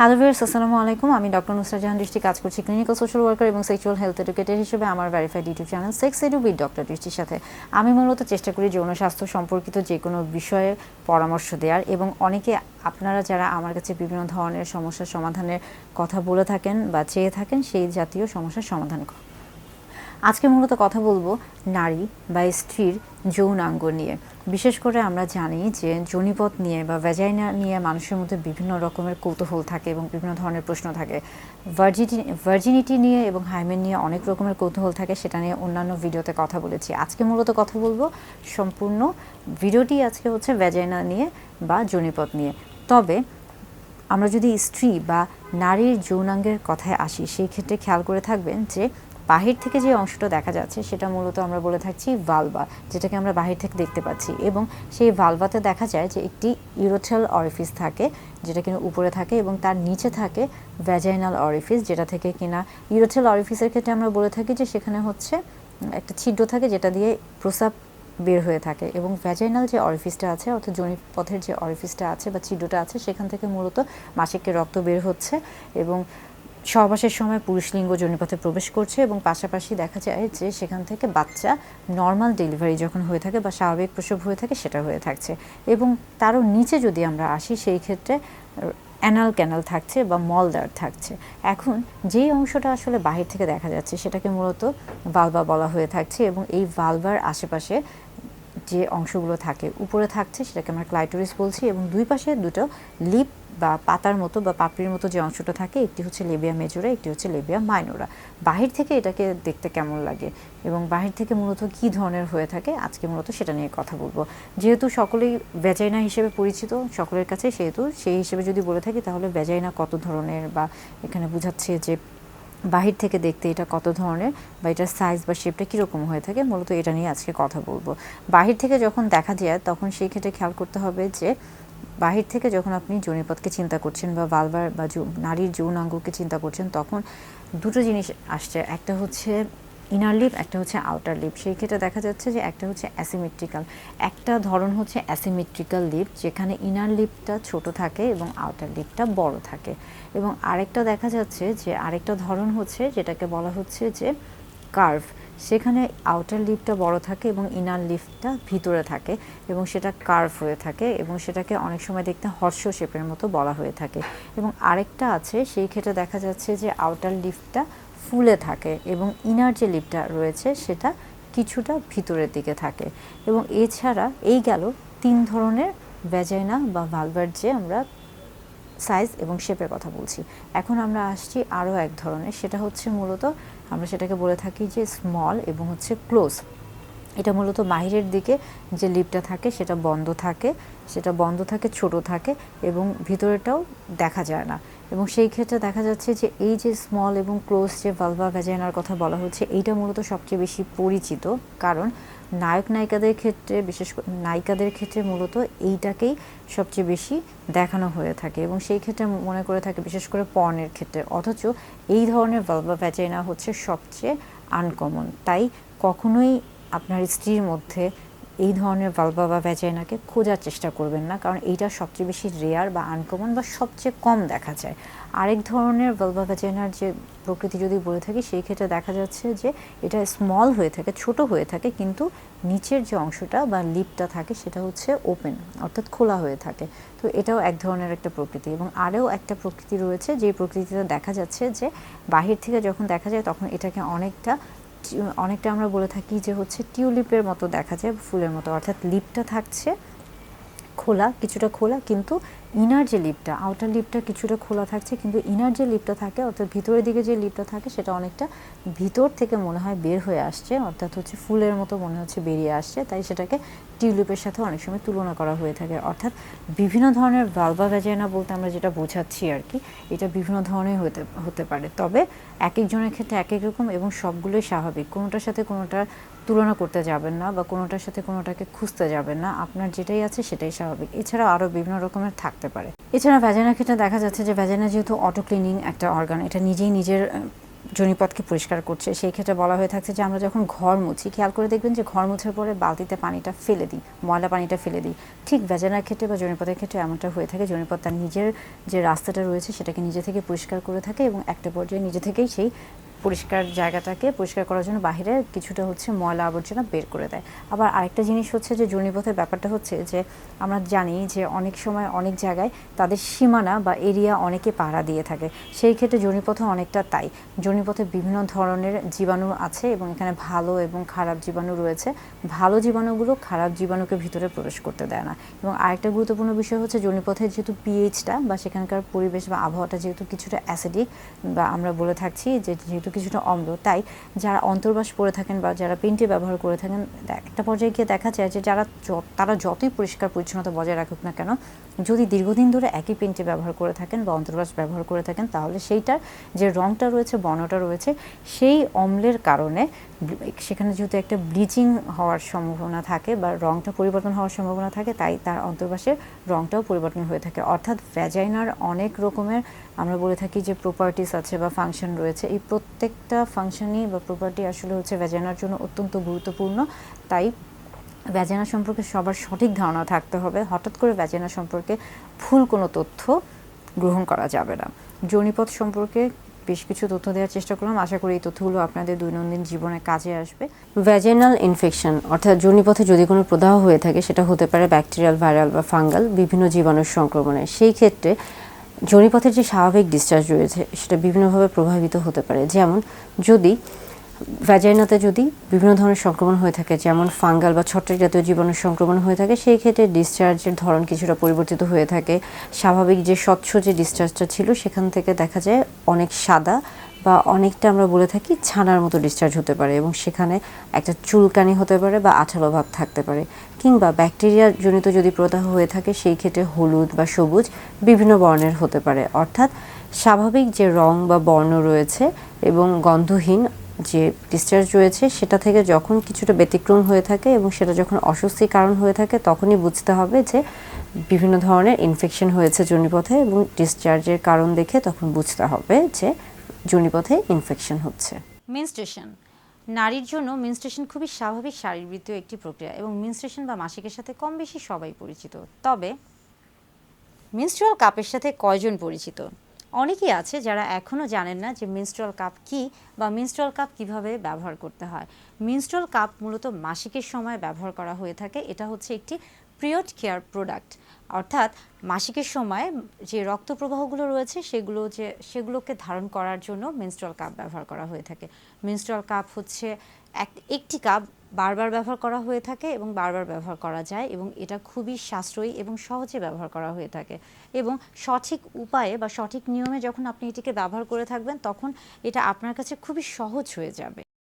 Hello viewers, আসসালামু আলাইকুম। আমি ডক্টর নুসরা জাহান দৃষ্টি, কাজ করছি ক্লিনিক্যাল সোশ্যাল ওয়ার্কার এবং সেক্সুয়াল হেলথ এডুকেটর হিসেবে আমার verified YouTube channel sex edu with doctor দৃষ্টির সাথে। আমি মূলত চেষ্টা করি যৌন স্বাস্থ্য সম্পর্কিত যে কোনো বিষয়ে পরামর্শ দেওয়ার এবং অনেকে আপনারা যারা আমার কাছে বিভিন্ন ধরনের সমস্যার সমাধানের কথা বলে থাকেন বা চেয়ে থাকেন, সেই জাতীয় সমস্যার সমাধান আজকে মূলত কথা বলব নারী বা স্ত্রীর যৌনাঙ্গ নিয়ে। বিশেষ করে আমরা জানি যে জনিপথ নিয়ে বা ভ্যাজাইনা নিয়ে মানুষের মধ্যে বিভিন্ন রকমের কৌতূহল থাকে এবং বিভিন্ন ধরনের প্রশ্ন থাকে। ভার্জিটি ভার্জিনিটি নিয়ে এবং হাইমেন নিয়ে অনেক রকমের কৌতূহল থাকে, সেটা নিয়ে অন্যান্য ভিডিওতে কথা বলেছি। আজকে মূলত কথা বলব সম্পূর্ণ ভিডিওটি আজকে হচ্ছে ভ্যাজাইনা নিয়ে বা জনিপথ নিয়ে। তবে আমরা যদি স্ত্রী বা নারীর যৌনাঙ্গের কথায় আসি, সেই ক্ষেত্রে খেয়াল করে থাকবেন যে বাহির থেকে যে অংশটা দেখা যাচ্ছে, সেটা মূলত আমরা বলে থাকছি ভালভা, যেটাকে আমরা বাহির থেকে দেখতে পাচ্ছি। এবং সেই ভালভাতে দেখা যায় যে একটি ইউরোথেল অরিফিস থাকে, যেটা কিনা উপরে থাকে এবং তার নিচে থাকে ভ্যাজাইনাল অরিফিস যেটা থেকে কিনা ইউরোথেল অরিফিসের ক্ষেত্রে আমরা বলে থাকি যে সেখানে হচ্ছে একটা ছিদ্র থাকে যেটা দিয়ে প্রসাব বের হয়ে থাকে। এবং ভ্যাজাইনাল যে অরিফিসটা আছে, অর্থাৎ জনিপথের যে অরিফিসটা আছে বা ছিদ্রটা আছে, সেখান থেকে মূলত মাসিকের রক্ত বের হচ্ছে এবং সহবাসের সময় পুরুষ লিঙ্গ জনিপথে প্রবেশ করছে এবং পাশাপাশি দেখা যায় যে সেখান থেকে বাচ্চা নর্মাল ডেলিভারি যখন হয়ে থাকে বা স্বাভাবিক প্রসব হয়ে থাকে সেটা হয়ে থাকছে। এবং তারও নিচে যদি আমরা আসি, সেই ক্ষেত্রে অ্যানাল ক্যানাল থাকছে বা মলদার থাকছে। এখন যেই অংশটা আসলে বাহির থেকে দেখা যাচ্ছে, সেটাকে মূলত ভালভা বলা হয়ে থাকছে এবং এই ভালভার আশেপাশে যে অংশগুলো থাকে, উপরে থাকছে, সেটাকে আমরা ক্লাইটোরিস বলছি এবং দুই পাশে দুটো লিপ বা পাতার মতো বা পাপড়ির মতো যে অংশটা থাকে, একটি হচ্ছে লেবিয়া মেজোরা, একটি হচ্ছে লেবিয়া মাইনোরা। বাহির থেকে এটাকে দেখতে কেমন লাগে এবং বাহির থেকে মূলত কি ধরনের হয়ে থাকে, আজকে মূলত সেটা নিয়ে কথা বলব। যেহেতু সকলেই ভ্যাজাইনা হিসেবে পরিচিত, সকলের কাছে সেহেতু সেই হিসেবে যদি বলে থাকি, তাহলে ভ্যাজাইনা কত ধরনের বা এখানে বোঝাচ্ছে যে বাহির থেকে দেখতে এটা কত ধরনের বা এটার সাইজ বা শেপটা কীরকম হয়ে থাকে, মূলত এটা নিয়ে আজকে কথা বলব। বাহির থেকে যখন দেখা যায়, তখন সেই ক্ষেত্রে খেয়াল করতে হবে যে বাহির থেকে যখন আপনি যৌনিপথকে চিন্তা করছেন বা বালবার বা নারীর যৌনাঙ্গকে চিন্তা করছেন, তখন দুটো জিনিস আসছে। একটা হচ্ছে ইনার লিপ একটা হচ্ছে আউটার লিপ সেই ক্ষেত্রে দেখা যাচ্ছে যে একটা হচ্ছে অ্যাসিমেট্রিক্যাল একটা ধরন হচ্ছে অ্যাসিমেট্রিক্যাল লিপ যেখানে ইনার লিপটা ছোট থাকে এবং আউটার লিপটা বড় থাকে। এবং আরেকটা দেখা যাচ্ছে যে আরেকটা ধরন হচ্ছে যেটাকে বলা হচ্ছে যে কার্ভ, সেখানে আউটার লিপটা বড় থাকে এবং ইনার লিফটটা ভিতরে থাকে এবং সেটা কার্ভ হয়ে থাকে এবং সেটাকে অনেক সময় দেখতে হর্ষ শেপের মতো বলা হয়ে থাকে। এবং আরেকটা আছে, সেই ক্ষেত্রে দেখা যাচ্ছে যে আউটার লিফটটা ফুলে থাকে এবং ইনার যে লিপটা রয়েছে সেটা কিছুটা ভিতরের দিকে থাকে। এবং এছাড়া এই গেল তিন ধরনের ভ্যাজাইনা বা ভালভার যে আমরা সাইজ এবং শেপের কথা বলছি। এখন আমরা আসছি আরও এক ধরনের, সেটা হচ্ছে মূলত আমরা সেটাকে বলে থাকি যে স্মল এবং হচ্ছে ক্লোজ এটা মূলত বাহিরের দিকে যে লিপটা থাকে সেটা বন্ধ থাকে, সেটা বন্ধ থাকে, ছোট থাকে এবং ভিতরেটাও দেখা যায় না। এবং সেই ক্ষেত্রে দেখা যাচ্ছে যে এই যে স্মল এবং ক্লোজ যে ভালভা ভ্যাজাইনার কথা বলা হচ্ছে, এইটা মূলত সবচেয়ে বেশি পরিচিত। কারণ নায়ক নায়িকাদের ক্ষেত্রে, বিশেষ করে নায়িকাদের ক্ষেত্রে মূলত এইটাকেই সবচেয়ে বেশি দেখানো হয়ে থাকে এবং সেই ক্ষেত্রে মনে করে থাকে বিশেষ করে পর্নের ক্ষেত্রে। অথচ এই ধরনের ভালভা ভ্যাজাইনা হচ্ছে সবচেয়ে আনকমন তাই কখনোই আপনার স্ত্রীর মধ্যে এই ধরনের ভালভা বা ভ্যাজাইনাকে খোঁজার চেষ্টা করবেন না, কারণ এইটা সবচেয়ে বেশি রেয়ার বা আনকমন বা সবচেয়ে কম দেখা যায়। আরেক ধরনের ভালভা ভ্যাজাইনার যে প্রকৃতি যদি বলে থাকি, সেই ক্ষেত্রে দেখা যাচ্ছে যে এটা স্মল হয়ে থাকে, ছোট হয়ে থাকে, কিন্তু নিচের যে অংশটা বা লিপটা থাকে, সেটা হচ্ছে ওপেন অর্থাৎ খোলা হয়ে থাকে। তো এটাও এক ধরনের একটা প্রকৃতি। এবং আরও একটা প্রকৃতি রয়েছে, যে প্রকৃতিতে দেখা যাচ্ছে যে বাহির থেকে যখন দেখা যায়, তখন এটাকে অনেকটা অনেকটা আমরা বলে থাকি যে হচ্ছে টিউলিপের মতো দেখা যায়, ফুলের মতো। অর্থাৎ লিপটা থাকছে খোলা, কিছুটা খোলা, কিন্তু ইনার যে লিপটা আউটার লিপটা কিছুটা খোলা থাকছে, কিন্তু ইনার যে লিপটা থাকে, অর্থাৎ ভিতরের দিকে যে লিপটা থাকে, সেটা অনেকটা ভিতর থেকে মনে হয় বের হয়ে আসছে, অর্থাৎ হচ্ছে ফুলের মতো মনে হচ্ছে বেরিয়ে আসছে, তাই সেটাকে টিউলিপের সাথে অনেক সময় তুলনা করা হয়ে থাকে। অর্থাৎ বিভিন্ন ধরনের ভালভা ভ্যাজাইনা বলতে আমরা যেটা বোঝাচ্ছি আর কি, এটা বিভিন্ন ধরনের হতে হতে পারে। তবে এক একজনের ক্ষেত্রে এক এক রকম এবং সবগুলোই স্বাভাবিক। কোনোটার সাথে কোনোটার তুলনা করতে যাবেন না বা কোনোটার সাথে কোনোটাকে খুঁজতে যাবেন না। আপনার যেটাই আছে সেটাই স্বাভাবিক। এছাড়া আরও বিভিন্ন রকমের থাকতে পারে। এছাড়া ভ্যাজাইনার ক্ষেত্রে দেখা যাচ্ছে যে ভ্যাজাইনা যেহেতু অটো ক্লিনিং একটা অর্গান এটা নিজেই নিজের জনিপথকে পরিষ্কার করছে। সেই ক্ষেত্রে বলা হয়ে থাকছে যে আমরা যখন ঘর মুছি, খেয়াল করে দেখবেন যে ঘর মুছার পরে বালতিতে পানিটা ফেলে দিই, ময়লা পানিটা ফেলে দিই। ঠিক ভেজানার ক্ষেত্রে বা জনিপথের ক্ষেত্রে এমনটা হয়ে থাকে জনিপথ তার নিজের যে রাস্তাটা রয়েছে সেটাকে নিজে থেকে পরিষ্কার করে থাকে এবং একটা পর্যায়ে নিজে থেকেই সেই পরিষ্কার জায়গাটাকে পরিষ্কার করার জন্য বাইরে কিছুটা হচ্ছে ময়লা আবর্জনা বের করে দেয়। আবার আরেকটা জিনিস হচ্ছে যে জনিপথের ব্যাপারটা হচ্ছে যে আমরা জানি যে অনেক সময় অনেক জায়গায় তাদের সীমানা বা এরিয়া অনেকে পাড়া দিয়ে থাকে। সেই ক্ষেত্রে জনিপথে অনেকটা তাই। জনিপথে বিভিন্ন ধরনের জীবাণু আছে এবং এখানে ভালো এবং খারাপ জীবাণু রয়েছে। ভালো জীবাণুগুলো খারাপ জীবাণুকে ভিতরে প্রবেশ করতে দেয় না। এবং আরেকটা গুরুত্বপূর্ণ বিষয় হচ্ছে জনিপথের যেহেতু পিএইচটা বা সেখানকার পরিবেশ বা আবহাওয়াটা যেহেতু কিছুটা অ্যাসিডিক বা আমরা বলে থাকছি যে যেহেতু কিছুটা অম্ল। তাই যারা অন্তর্বাস পরে থাকেন বা যারা পেন্টি ব্যবহার করে থাকেন একটা পর্যায়ে গিয়ে দেখা যায় যে যারা তারা যতই পরিষ্কার পরিচ্ছন্নতা বজায় রাখুক না কেন, যদি দীর্ঘদিন ধরে একই পেন্টি ব্যবহার করে থাকেন বা অন্তর্বাস ব্যবহার করে থাকেন, তাহলে সেইটার যে রঙটা রয়েছে, বর্ণটা রয়েছে, সেই অম্লের কারণে সেখানে যেহেতু একটা ব্লিচিং হওয়ার সম্ভাবনা থাকে বা রঙটা পরিবর্তন হওয়ার সম্ভাবনা থাকে, তাই তার অন্তর্বাসের রঙটাও পরিবর্তন হয়ে থাকে। অর্থাৎ ভ্যাজাইনার অনেক রকমের আমরা বলে থাকি যে প্রপার্টিস আছে বা ফাংশন রয়েছে। এই প্রত্যেকটা ফাংশনই বা প্রপার্টি আসলে হচ্ছে ভ্যাজাইনার জন্য অত্যন্ত গুরুত্বপূর্ণ। তাই ভ্যাজাইনা সম্পর্কে সবার সঠিক ধারণা থাকতে হবে। হঠাৎ করে ভ্যাজাইনা সম্পর্কে ভুল কোনো তথ্য গ্রহণ করা যাবে না। জনিপথ সম্পর্কে বেশ কিছু তথ্য দেওয়ার চেষ্টা করলাম। আশা করি এই তথ্যগুলো আপনাদের দৈনন্দিন জীবনে কাজে আসবে। ভ্যাজেনাল ইনফেকশন অর্থাৎ জনিপথে যদি কোনো প্রদাহ হয়ে থাকে, সেটা হতে পারে ব্যাকটেরিয়াল ভাইরাল বা ফাঙ্গাল বিভিন্ন জীবাণুর সংক্রমণে। সেই ক্ষেত্রে জনিপথের যে স্বাভাবিক ডিসচার্জ রয়েছে, সেটা বিভিন্নভাবে প্রভাবিত হতে পারে। যেমন, যদি ভ্যাজাইনাতে যদি বিভিন্ন ধরনের সংক্রমণ হয়ে থাকে, যেমন ফাঙ্গাল বা ছত্রাক জাতীয় জীবাণুর সংক্রমণ হয়ে থাকে, সেই ক্ষেত্রে ডিসচার্জের ধরন কিছুটা পরিবর্তিত হয়ে থাকে। স্বাভাবিক যে স্বচ্ছ যে ডিসচার্জটা ছিল, সেখান থেকে দেখা যায় অনেক সাদা বা অনেকটা আমরা বলে থাকি ছানার মতো ডিসচার্জ হতে পারে এবং সেখানে একটা চুলকানি হতে পারে বা আঠালো ভাব থাকতে পারে। কিংবা ব্যাকটেরিয়া জনিত যদি প্রদাহ হয়ে থাকে, সেই ক্ষেত্রে হলুদ বা সবুজ বিভিন্ন বর্ণের হতে পারে। অর্থাৎ স্বাভাবিক যে রং বা বর্ণ রয়েছে এবং গন্ধহীন যে ডিসচার্জ রয়েছে, সেটা থেকে যখন কিছুটা ব্যতিক্রম হয়ে থাকে এবং সেটা যখন অস্বস্তির কারণ হয়ে থাকে, তখনই বুঝতে হবে যে বিভিন্ন ধরনের ইনফেকশন হয়েছে জনিপথে এবং ডিসচার্জের কারণ দেখে তখন বুঝতে হবে যে জনিপথে ইনফেকশন হচ্ছে। মেনস্ট্রেশন নারীর জন্য মেনস্ট্রেশন খুবই স্বাভাবিক শারীরবৃত্তীয় একটি প্রক্রিয়া এবং মেনস্ট্রেশন বা মাসিকের সাথে কম বেশি সবাই পরিচিত। তবে মিনস্ট্রুয়াল কাপের সাথে কয়জন পরিচিত? অনেকেই আছে যারা এখনও জানেন না যে মিনস্ট্রুয়াল কাপ কি বা মিনস্ট্রুয়াল কাপ কীভাবে ব্যবহার করতে হয়। মিনস্ট্রুয়াল কাপ মূলত মাসিকের সময় ব্যবহার করা হয়ে থাকে। এটা হচ্ছে একটি পিরিয়ড কেয়ার প্রোডাক্ট। অর্থাৎ মাসিকের সময় যে রক্ত প্রবাহগুলো রয়েছে সেগুলো যে, সেগুলোকে ধারণ করার জন্য মিনস্ট্রুয়াল কাপ ব্যবহার করা হয়ে থাকে। মিনস্ট্রুয়াল কাপ হচ্ছে এক, একটি কাপ বারবার ব্যবহার করা হয়ে থাকে এবং বারবার ব্যবহার করা যায় এবং এটা খুবই সাশ্রয়ী এবং সহজে ব্যবহার করা হয়ে থাকে। এবং সঠিক উপায়ে বা সঠিক নিয়মে যখন আপনি এটিকে ব্যবহার করে থাকবেন, তখন এটা আপনার কাছে খুবই সহজ হয়ে যাবে।